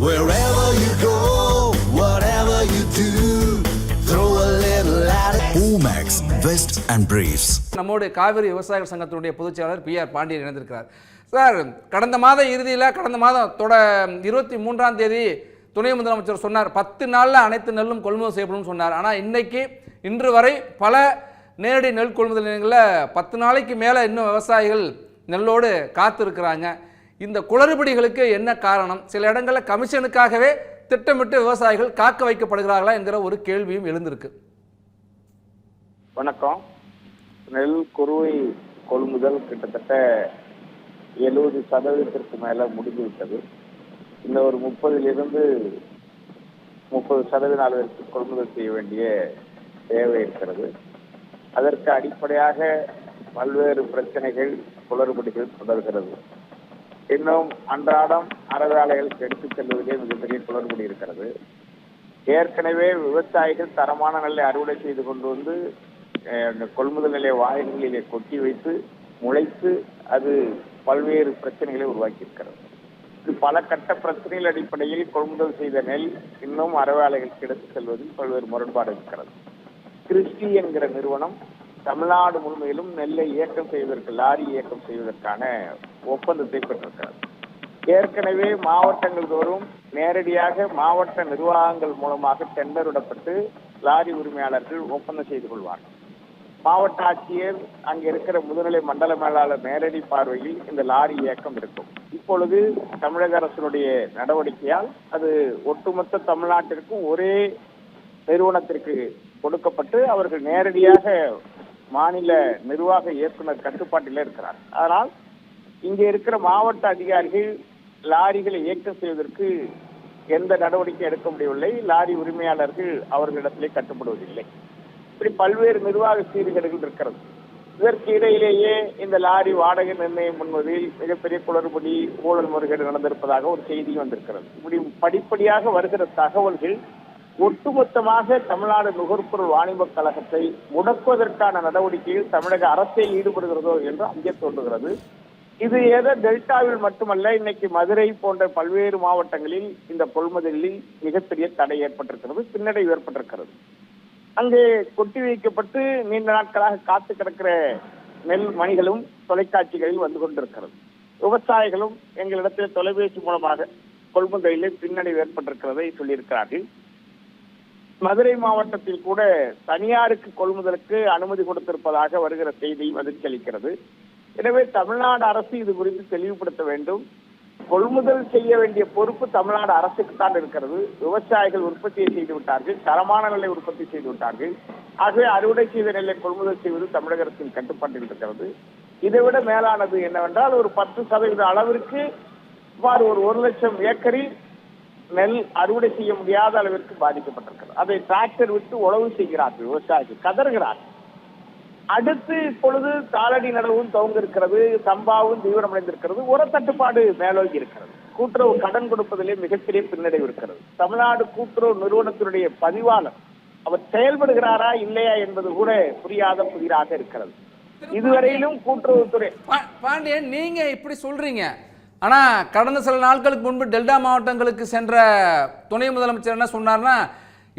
Wherever you go, whatever you do, throw a little at it. Omax, Vest and Briefs. நம்மோடு காவிரி விவசாயிகள் சங்கத்தினுடைய பொதுச் செயலாளர் பி ஆர் பாண்டியன் இணைந்திருக்கிறார் சார் கடந்த மாத இறுதியில் கடந்த மாதம் தொட இருபத்தி மூன்றாம் தேதி துணை முதலமைச்சர் சொன்னார் பத்து நாளில் அனைத்து நெல்லும் கொள்முதல் செய்யப்படும் சொன்னார் ஆனால் இன்னைக்கு இன்று வரை பல நேரடி நெல் கொள்முதல் நிலையங்களில் பத்து நாளைக்கு மேலே இன்னும் விவசாயிகள் நெல்லோடு காத்திருக்கிறாங்க இந்த குளறுபடிகளுக்கு என்ன காரணம்? சில இடங்களில் கமிஷனுக்காகவே திட்டமிட்டு விவசாயிகள் காக்க வைக்கப்படுகிறார்களா என்கிற ஒரு கேள்வியும் எழுந்திருக்கு. வணக்கம். நெல் குறுவை கொள்முதல் கிட்டத்தட்ட எழுபது சதவீதத்திற்கு மேல முடிந்துவிட்டது இந்த ஒரு முப்பதிலிருந்து முப்பது சதவீத அளவிற்கு கொள்முதல் செய்ய வேண்டிய தேவை இருக்கிறது. அதற்கு அடிப்படையாக பல்வேறு பிரச்சனைகள் குளறுபடிகள் தொடர்கிறது. இன்னும் அன்றாடம் அறவேலைகளுக்கு எடுத்துச் செல்வதிலே மிகப்பெரிய குளறுபடி இருக்கிறது. ஏற்கனவே விவசாயிகள் தரமான நெல்லை அறுவடை செய்து கொண்டு வந்து கொள்முதல் நிலைய வாயில்களிலே கொட்டி வைத்து முளைத்து அது பல்வேறு பிரச்சனைகளை உருவாக்கி இருக்கிறது இது பல கட்ட பிரச்சனைகள் அடிப்படையில் கொள்முதல் செய்த நெல் இன்னும் அறவேலைகளுக்கு எடுத்துச் செல்வதில் பல்வேறு முரண்பாடு இருக்கிறது. கிறிஸ்டி என்கிற நிறுவனம் தமிழ்நாடு முழுமையிலும் நெல்லை இயக்கம் செய்வதற்கு லாரி இயக்கம் செய்வதற்கான ஒப்பந்தத்தை பெற்றிருக்கிறது ஏற்கனவே மாவட்டங்கள் தோறும் நேரடியாக மாவட்ட நிர்வாகங்கள் மூலமாக டெண்டர் விடப்பட்டு லாரி உரிமையாளர்கள் ஒப்பந்தம் செய்து கொள்வார்கள். மாவட்ட ஆட்சியர் அங்க இருக்கிற முதுநிலை மண்டல மேலாளர் நேரடி பார்வையில் இந்த லாரி இயக்கம் இருக்கும். இப்பொழுது தமிழக அரசினுடைய நடவடிக்கையால் அது ஒட்டுமொத்த தமிழ்நாட்டிற்கும் ஒரே நிறுவனத்திற்கு கொடுக்கப்பட்டு அவர்கள் நேரடியாக மாநில நிர்வாக இயக்குனர் கட்டுப்பாட்டில் இருக்கிறார். அதனால் இங்கே இருக்கிற மாவட்ட அதிகாரிகள் லாரிகளை இயக்கம் செய்வதற்கு எந்த நடவடிக்கை எடுக்க முடியவில்லை. லாரி உரிமையாளர்கள் அவர்களிடத்திலே கட்டுப்படுவதில்லை. இப்படி பல்வேறு நிர்வாக சீர்கேடுகள் இருக்கிறது. இதற்கு இடையிலேயே இந்த லாரி வாடகை நிர்ணயம் பண்ணுவதில் மிகப்பெரிய குளறுபடி ஊழல் முறைகேடு நடந்திருப்பதாக ஒரு செய்தி வந்திருக்கிறது. இப்படி படிப்படியாக வருகிற தகவல்கள் ஒட்டுமொத்தமாக தமிழ்நாடு நுகர்பொருள் வாணிபக் கழகத்தை முடக்குவதற்கான நடவடிக்கையில் தமிழக அரசே ஈடுபடுகிறதோ என்று அங்கே தோன்றுகிறது. இது ஏதோ டெல்டாவில் மட்டுமல்ல இன்னைக்கு மதுரை போன்ற பல்வேறு மாவட்டங்களில் இந்த கொள்முதலில் மிகப்பெரிய தடை ஏற்பட்டிருக்கிறது பின்னடைவு ஏற்பட்டிருக்கிறது. அங்கே கொட்டி வைக்கப்பட்டு நீண்ட நாட்களாக காத்து கிடக்கிற நெல் மணிகளும் தொலைக்காட்சிகளில் வந்து கொண்டிருக்கிறது. விவசாயிகளும் எங்களிடத்தில் தொலைபேசி மூலமாக கொள்முதலில் பின்னடைவு ஏற்பட்டிருக்கிறதை சொல்லியிருக்கிறார்கள். மதுரை மாவட்டத்தில் கூட தனியாருக்கு கொள்முதலுக்கு அனுமதி கொடுத்திருப்பதாக வருகிற செய்தி அதிர்ச்சியளிக்கிறது எனவே தமிழ்நாடு அரசு இது குறித்து தெளிவுபடுத்த வேண்டும். கொள்முதல் செய்ய வேண்டிய பொறுப்பு தமிழ்நாடு அரசுக்கு தான் இருக்கிறது. விவசாயிகள் உற்பத்தியை செய்து விட்டார்கள். தரமான நிலை உற்பத்தி செய்து விட்டார்கள். ஆகவே அறுவடை செய்த நிலை கொள்முதல் செய்வது தமிழக அரசின் கட்டுப்பாட்டில் இருக்கிறது. இதை விட மேலானது என்னவென்றால் ஒரு பத்து சதவீத அளவிற்கு சுமார் ஒரு ஒரு லட்சம் ஏக்கரில் நெல் அறுவடை செய்ய முடியாத அளவிற்கு பாதிக்கப்பட்டிருக்கிறது. அதை டிராக்டர் விட்டு உழவு செய்கிறார்கள் விவசாயிகள் கதறுகிறார்கள் அடுத்து இப்பொழுது காலடி நடவும் துவங்க இருக்கிறது சம்பாவும் தீவிரமடைந்திருக்கிறது உர தட்டுப்பாடு மேலோங்கி இருக்கிறது. கூட்டுறவு கடன் கொடுப்பதிலே மிகப்பெரிய பின்னடைவு இருக்கிறது. தமிழ்நாடு கூட்டுறவு நிறுவனத்தினுடைய பதிவாளர் அவர் செயல்படுகிறாரா இல்லையா என்பது கூட புரியாத புதிராக இருக்கிறது. இதுவரையிலும் கூட்டுறவுத்துறை பாண்டியன் நீங்க இப்படி சொல்றீங்க. ஆனால் கடந்த சில நாட்களுக்கு முன்பு டெல்டா மாவட்டங்களுக்கு சென்ற துணை முதலமைச்சர் என்ன சொன்னார்னா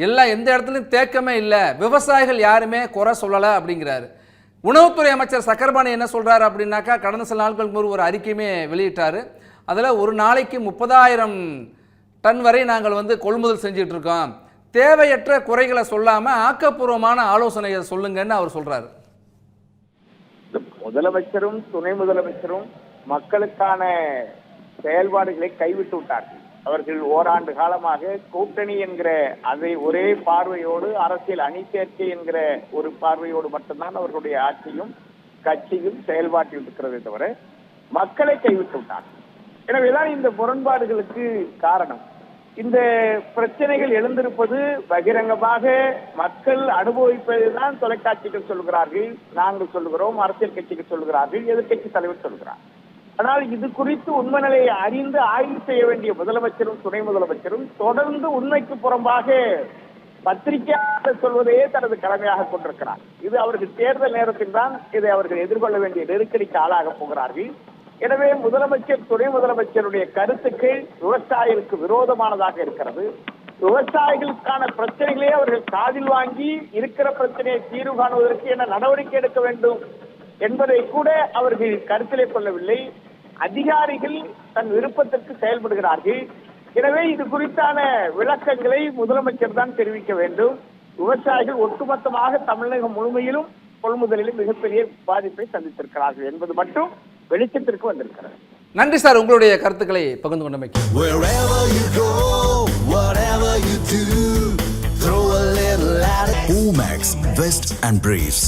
எல்லா எந்த இடத்துலையும் தேக்கமே இல்லை. விவசாயிகள் யாருமே குறை சொல்லலை அப்படிங்கிறாரு. உணவுத்துறை அமைச்சர் சக்கரபாணி என்ன சொல்கிறார் அப்படின்னாக்கா கடந்த சில நாட்களுக்கு முன்பு ஒரு அறிக்கையுமே வெளியிட்டார். அதில் ஒரு நாளைக்கு முப்பதாயிரம் டன் வரை நாங்கள் வந்து கொள்முதல் செஞ்சுட்டு இருக்கோம். தேவையற்ற குறைகளை சொல்லாமல் ஆக்கப்பூர்வமான ஆலோசனையை சொல்லுங்கன்னு அவர் சொல்கிறார் முதலமைச்சரும் துணை முதலமைச்சரும் மக்களுக்கான செயல்பாடுகளை கைவிட்டு விட்டார்கள். அவர்கள் ஓராண்டு காலமாக கூட்டணி என்கிற அதை ஒரே பார்வையோடு அரசியல் அணி சேர்க்கை என்கிற ஒரு பார்வையோடு மட்டும்தான் அவர்களுடைய ஆட்சியும் கட்சியும் செயல்பாட்டில் இருக்கிறதே தவிர மக்களை கைவிட்டு விட்டார்கள் எனவேதான் இந்த முரண்பாடுகளுக்கு காரணம். இந்த பிரச்சனைகள் எழுந்திருப்பது பகிரங்கமாக மக்கள் அனுபவிப்பதுதான் தொலைக்காட்சிகள் சொல்கிறார்கள் நாங்கள் சொல்கிறோம் அரசியல் கட்சிகள் சொல்கிறார்கள் எதிர்க்கட்சி தலைவர் சொல்கிறார். ஆனால் இது குறித்து உண்மை நிலையை அறிந்து ஆய்வு செய்ய வேண்டிய முதலமைச்சரும் துணை முதலமைச்சரும் தொடர்ந்து உண்மைக்கு புறம்பாக பத்திரிகையாளர் சொல்வதையே தனது கடமையாக கொண்டிருக்கிறார். இது அவர்கள் தேர்தல் நேரத்தில் தான் இதை அவர்கள் எதிர்கொள்ள வேண்டிய நெருக்கடிக்கு ஆளாக போகிறார்கள். எனவே முதலமைச்சர் துணை முதலமைச்சருடைய கருத்துக்கள் விவசாயிகளுக்கு விரோதமானதாக இருக்கிறது. விவசாயிகளுக்கான பிரச்சனைகளே அவர்கள் காதில் வாங்கி இருக்கிற பிரச்சனையை தீர்வு காணுவதற்கு என்ன நடவடிக்கை எடுக்க வேண்டும் என்பதை கூட அவர்கள் கருத்திலே கொள்ளவில்லை. அதிகாரிகள் தன் விருப்பத்திற்கு செயல்படுகிறார்கள் எனவே இது குறித்தான விளக்கங்களை முதலமைச்சர் தான் தெரிவிக்க வேண்டும் விவசாயிகள் ஒட்டுமொத்தமாக தமிழகம் முழுமையிலும் கொள்முதலிலும் மிகப்பெரிய பாதிப்பை சந்தித்திருக்கிறார்கள் என்பது மட்டும் வெளிச்சத்திற்கு வந்திருக்கிறது நன்றி சார் உங்களுடைய கருத்துக்களை பகிர்ந்து கொண்டமைக்கு Wherever you go, whatever you do, throw a little at it. Omax, Vest and Briefs.